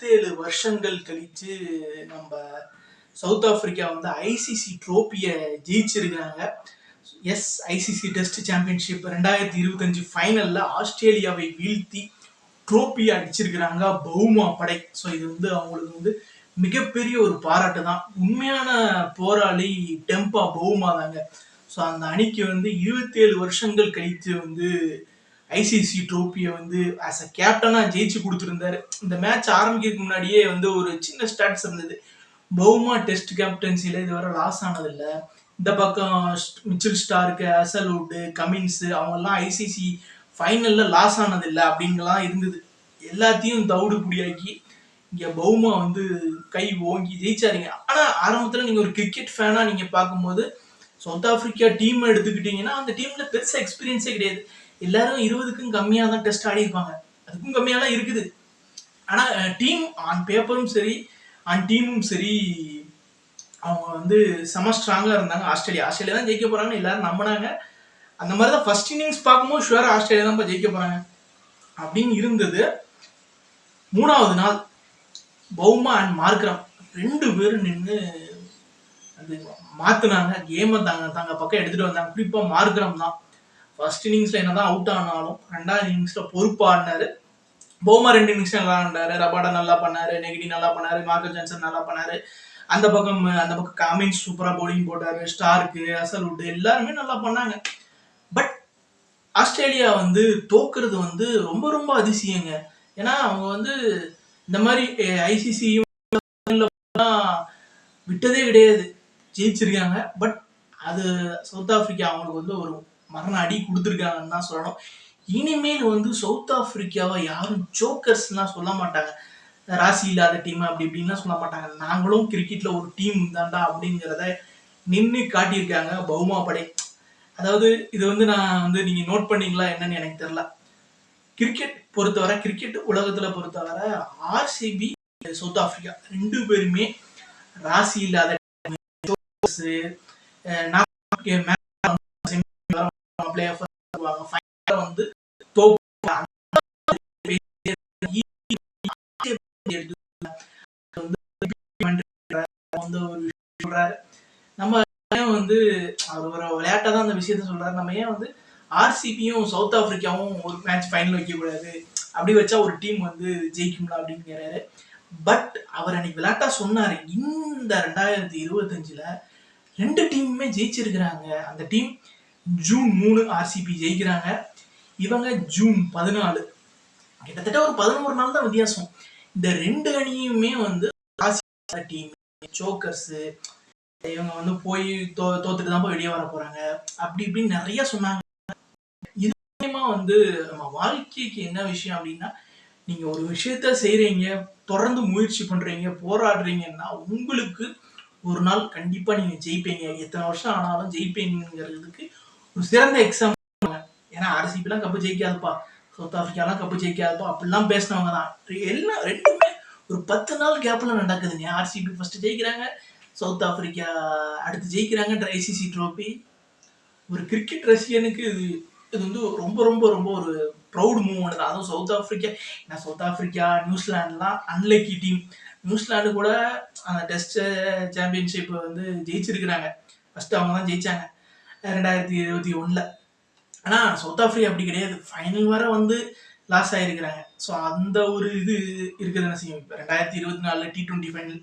இருபத்தேழு வருஷங்கள் கழிச்சு நம்ம சவுத் ஆப்பிரிக்கா வந்து ஐசிசி ட்ரோப்பியை ஜெயிச்சிருக்காங்க எஸ் ஐசிசி டெஸ்ட் சாம்பியன்ஷிப் ரெண்டாயிரத்தி இருபத்தஞ்சு ஃபைனலில் ஆஸ்திரேலியாவை வீழ்த்தி ட்ரோப்பியை அடிச்சிருக்கிறாங்க பவுமா படை. ஸோ இது வந்து அவங்களுக்கு வந்து மிகப்பெரிய ஒரு பாராட்டு தான். உண்மையான போராளி டெம்பா பவுமா தாங்க. ஸோ அந்த அணிக்கு வந்து இருபத்தேழு வருஷங்கள் கழித்து வந்து ஐசிசி ட்ரோப்பியை வந்து ஆஸ் அ கேப்டனாக ஜெயிச்சு கொடுத்துருந்தாரு. இந்த மேட்ச் ஆரம்பிக்கிறதுக்கு முன்னாடியே வந்து ஒரு சின்ன ஸ்டாட்ஸ் இருந்தது. பவுமா டெஸ்ட் கேப்டன்சியில் இதுவரை லாஸ் ஆனதில்லை. இந்த பக்கம் மிச்சில் ஸ்டார்க்கு அசல்வுட்டு கமின்ஸு அவங்கெல்லாம் ஐசிசி ஃபைனலில் லாஸ் ஆனதில்லை அப்படின்லாம் இருந்தது. எல்லாத்தையும் தவுடு குடியாக்கி இங்கே பவுமா வந்து கை ஓங்கி ஜெயிச்சாருங்க. ஆனால் ஆரம்பத்தில் நீங்கள் ஒரு கிரிக்கெட் ஃபேனாக நீங்கள் பார்க்கும்போது சவுத் ஆப்பிரிக்கா டீம் எடுத்துக்கிட்டிங்கன்னா அந்த டீமில் பெருசாக எக்ஸ்பீரியன்ஸே கிடையாது. எல்லாரும் இருபதுக்கும் கம்மியாக தான் டெஸ்ட் ஆடி இருப்பாங்க அதுக்கும் கம்மியாக தான் இருக்குது ஆனால் டீம் ஆன் பேப்பரும் சரி ஆன் டீமும் சரி அவங்க வந்து செம ஸ்ட்ராங்காக இருந்தாங்க. ஆஸ்திரேலியா ஆஸ்திரேலியா தான் ஜெயிக்க போகிறாங்கன்னு எல்லாரும் நம்பினாங்க. அந்த மாதிரி தான் ஃபர்ஸ்ட் இன்னிங்ஸ் பார்க்கும்போது ஷுவர் ஆஸ்திரேலியா தான் ஜெயிக்க போகிறாங்க அப்படின்னு இருந்தது. மூணாவது நாள் பௌமா அண்ட் மார்க்ரம் ரெண்டு பேரும் நின்று அது மாற்றினாங்க கேமை தாங்க தாங்க. பக்கம் எடுத்துகிட்டு வந்தாங்க. குறிப்பாக மார்க்ரம் தான். ஃபர்ஸ்ட் இன்னிங்ஸில் என்ன தான் அவுட் ஆனாலும் ரெண்டாவது இன்னிங்ஸில் பொறுப்பாடினாரு போமா ரெண்டு இன்னிங்ஸ் நல்லா ஆண்டாரு ரபாடா நல்லா பண்ணாரு. நெகடி நல்லா பண்ணாரு. மார்க்கல் ஜான்சன் நல்லா பண்ணாரு. அந்த பக்கம் அந்த பக்கம் காமின்ஸ் சூப்பராக பவுலிங் போட்டாரு. ஸ்டார்க்கு அசல்வுட் எல்லாருமே நல்லா பண்ணாங்க. பட் ஆஸ்திரேலியா வந்து தோக்குறது வந்து ரொம்ப ரொம்ப அதிசயங்க. ஏன்னா அவங்க வந்து இந்த மாதிரி ஐசிசியும் விட்டதே கிடையாது. ஜெயிச்சிருக்காங்க. பட் அது சவுத் ஆப்பிரிக்கா அவங்களுக்கு வந்து ஒரு மரண அடி கொடுத்துருக்காங்கன்னு தான் சொல்லணும். இனிமேல் வந்து சவுத் ஆப்பிரிக்காவை யாரும் ஜோக்கர்ஸ்லாம் சொல்ல மாட்டாங்க. ராசி இல்லாத டீம் அப்படி இப்படின்லாம் சொல்ல மாட்டாங்க. நாங்களும் கிரிக்கெட்ல ஒரு டீம் தான்டா அப்படிங்கிறத நின்று காட்டியிருக்காங்க பௌமா படை. அதாவது இது வந்து நான் வந்து நீங்க நோட் பண்ணீங்களா என்னன்னு எனக்கு தெரியல. கிரிக்கெட் பொறுத்தவரை கிரிக்கெட் உலகத்துல பொறுத்தவரை ஆர்சிபி சவுத் ஆப்பிரிக்கா ரெண்டு பேருமே ராசி இல்லாத Eh, eh, வந்து வந்து சொல்றாரு. நம்ம வந்து அவர் ஒரு விளையாட்டா தான் அந்த விஷயத்த சொல்றாரு. நம்ம ஏன் வந்து ஆர்சிபியும் சவுத் ஆப்பிரிக்காவும் ஒரு மேட்ச் ஃபைனல் வைக்கக்கூடாது அப்படி வச்சா ஒரு டீம் வந்து ஜெயிக்கும்ல அப்படிங்கிறாரு. பட் அவர் அன்னைக்கு விளையாட்டா சொன்னாரு. இந்த ரெண்டாயிரத்தி இருபத்தஞ்சுல ரெண்டு டீமுமே ஜெயிச்சிருக்கிறாங்க. அந்த டீம் ஜூன் மூணு ஆர்சிபி ஜெயிக்கிறாங்க. இவங்க ஜூன் பதினாலு. கிட்டத்தட்ட ஒரு பதினோரு நாள் தான் வித்தியாசம். இந்த ரெண்டு அணியுமே வந்து டீம் சோக்கர்ஸ் இவங்க வந்து போய் தோ தோத்துட்டு தான் போய் வெளியே வர போறாங்க. அப்படி இப்படின்னு நிறைய சொன்னாங்க. இது வந்து நம்ம வாழ்க்கைக்கு என்ன விஷயம் அப்படின்னா நீங்க ஒரு விஷயத்த செய்யறீங்க தொடர்ந்து முயற்சி பண்றீங்க போராடுறீங்கன்னா உங்களுக்கு ஒரு நாள் கண்டிப்பா நீங்க ஜெயிப்பீங்க. எத்தனை வருஷம் ஆனாலும் ஜெயிப்பீங்கிறதுக்கு ஒரு சிறந்த எக்ஸாம் ஏன்னா ஆர்சிபிலாம் கப்பு ஜெயிக்காதுப்பா. சவுத் ஆப்பிரிக்காலாம் கப்பு ஜெயிக்காதுப்பா. அப்படிலாம் பேசினவங்க தான். எல்லாம் ரெண்டுமே ஒரு பத்து நாள் கேப்ல நடக்குதுங்க ஆர்சிபி ஃபர்ஸ்ட் ஜெயிக்கிறாங்க. சவுத் ஆப்பிரிக்கா அடுத்து ஜெயிக்கிறாங்க ஐசிசி ட்ரோஃபி ஒரு கிரிக்கெட் ரசிகனுக்கு இது இது வந்து ரொம்ப ரொம்ப ரொம்ப ஒரு ப்ரௌட் மூவ்மெண்ட் தான். அதுவும் சவுத் ஆப்பிரிக்கா ஏன்னா சவுத் ஆப்பிரிக்கா நியூசிலாண்ட்லாம் அன்லக்கி டீம் நியூசிலாந்து கூட அந்த டெஸ்ட் சாம்பியன்ஷிப் வந்து ஜெயிச்சிருக்கிறாங்க. ஃபர்ஸ்ட் அவங்க தான் ஜெயிச்சாங்க. ரெண்டாயிரத்தி இருபத்தி ஒன்றில் ஆனால் சவுத் ஆஃப்ரிக்கா அப்படி கிடையாது. ஃபைனல் வர வந்து லாஸ் ஆகிருக்கிறாங்க ஸோ அந்த ஒரு இது இருக்குது என்ன செய்யும்? இப்போ ரெண்டாயிரத்தி இருபத்தி நாலில் டி ட்வெண்ட்டி ஃபைனல்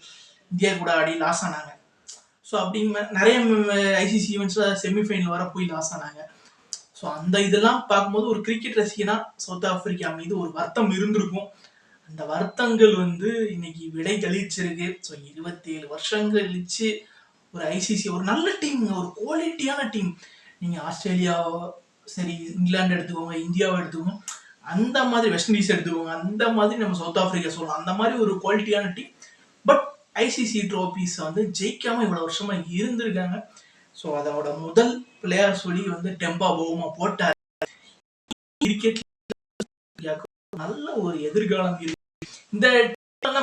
இந்தியா கூட ஆடி லாஸ் ஆனாங்க. ஸோ அப்படிங்க நிறைய ஐசிசி ஈவெண்ட்ஸில் செமிஃபைனல் வர போய் லாஸ் ஆனாங்க. ஸோ அந்த இதெல்லாம் பார்க்கும்போது ஒரு கிரிக்கெட் ரசிகனா சவுத் ஆஃப்ரிக்கா மீது ஒரு வருத்தம் இருந்திருக்கும். அந்த வருத்தங்கள் வந்து இன்னைக்கு விடை கழிச்சிருக்கு ஸோ இருபத்தேழு வருஷங்கள் கழிச்சு ஒரு ஐசிசி ஒரு நல்ல டீம் ஒரு குவாலிட்டியான டீம் நீங்கள் ஆஸ்திரேலியா சரி இங்கிலாந்து எடுத்துக்கோங்க இந்தியாவை எடுத்துக்கோங்க அந்த மாதிரி வெஸ்ட் இண்டீஸ் எடுத்துக்கோங்க அந்த மாதிரி நம்ம சவுத் ஆஃப்ரிக்கா சொல்லலாம். அந்த மாதிரி ஒரு குவாலிட்டியான டீம் பட் ஐசிசி ட்ரோபிஸ் வந்து ஜெயிக்காமல் இவ்வளோ வருஷமாக இருந்திருக்காங்க. ஸோ அதோட முதல் பிளேயர் சொல்லி வந்து டெம்பா போமா போட்டார். கிரிக்கெட் நல்ல ஒரு எதிர்காலம் இருக்கு. இந்த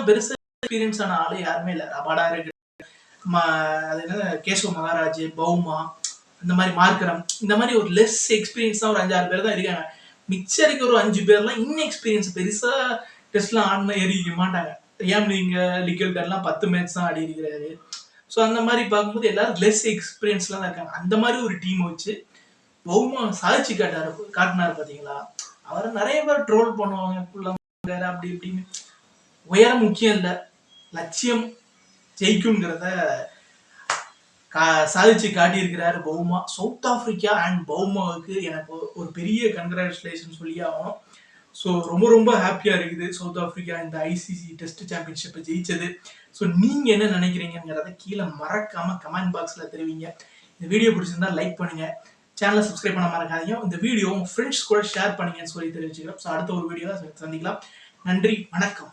பெருசா எக்ஸ்பீரியன்ஸ் ஆன ஆளு யாருமே இல்லை. ரபாடா இருக்கு அது என்ன கேசவ மகாராஜ் பௌமா இந்த மாதிரி மார்க்கரம் இந்த மாதிரி ஒரு லெஸ் எக்ஸ்பீரியன்ஸ் தான் ஒரு அஞ்சாறு பேர் தான் இருக்காங்க. மிச்சம் இருக்க ஒரு அஞ்சு பேர்லாம் இன்னும் எக்ஸ்பீரியன்ஸ் பெருசா டெஸ்ட்லாம் ஆடினா எரிக்க மாட்டாங்க. ஏன் நீங்க லிக்கல்டன்லாம் பத்து மேட்ச் தான் ஆடி இருக்கிறாரு? ஸோ அந்த மாதிரி பார்க்கும்போது எல்லாரும் லெஸ் எக்ஸ்பீரியன்ஸ்லாம் தான் இருக்காங்க. அந்த மாதிரி ஒரு டீம் வச்சு பௌமா சாதிச்சு காட்டாரு காட்டினாரு பாத்தீங்களா? அவரை நிறைய பேர் ட்ரோல் பண்ணுவாங்க புள்ள அப்படி இப்படின்னு. உயரம் முக்கியம் இல்லை. லட்சியம் ஜெயிக்குங்கிறத கா சாதிச்சு காட்டியிருக்கிறாரு பௌமா. சவுத் ஆஃப்ரிக்கா அண்ட் பௌமாவுக்கு எனக்கு ஒரு- பெரிய கங்க்ராச்சுலேஷன் சொல்லி ஆகணும். ஸோ ரொம்ப ரொம்ப ஹாப்பியாக இருக்குது சவுத் ஆஃப்ரிக்கா இந்த ஐசிசி டெஸ்ட் சாம்பியன்ஷிப்பை ஜெயிச்சது. ஸோ நீங்கள் என்ன நினைக்கிறீங்கிறத கீழே மறக்காமல் கமெண்ட் பாக்ஸில் தெரிவிங்க. இந்த வீடியோ பிடிச்சிருந்தா லைக் பண்ணுங்கள் சேனலை சப்ஸ்கிரைப் பண்ண மறக்காதீங்க இந்த வீடியோ உங்கள் ஃப்ரெண்ட்ஸ் கூட ஷேர் பண்ணீங்கன்னு சொல்லி தெரிவிச்சுக்கிறோம். ஸோ அடுத்த ஒரு வீடியோ சந்திக்கலாம். நன்றி வணக்கம்.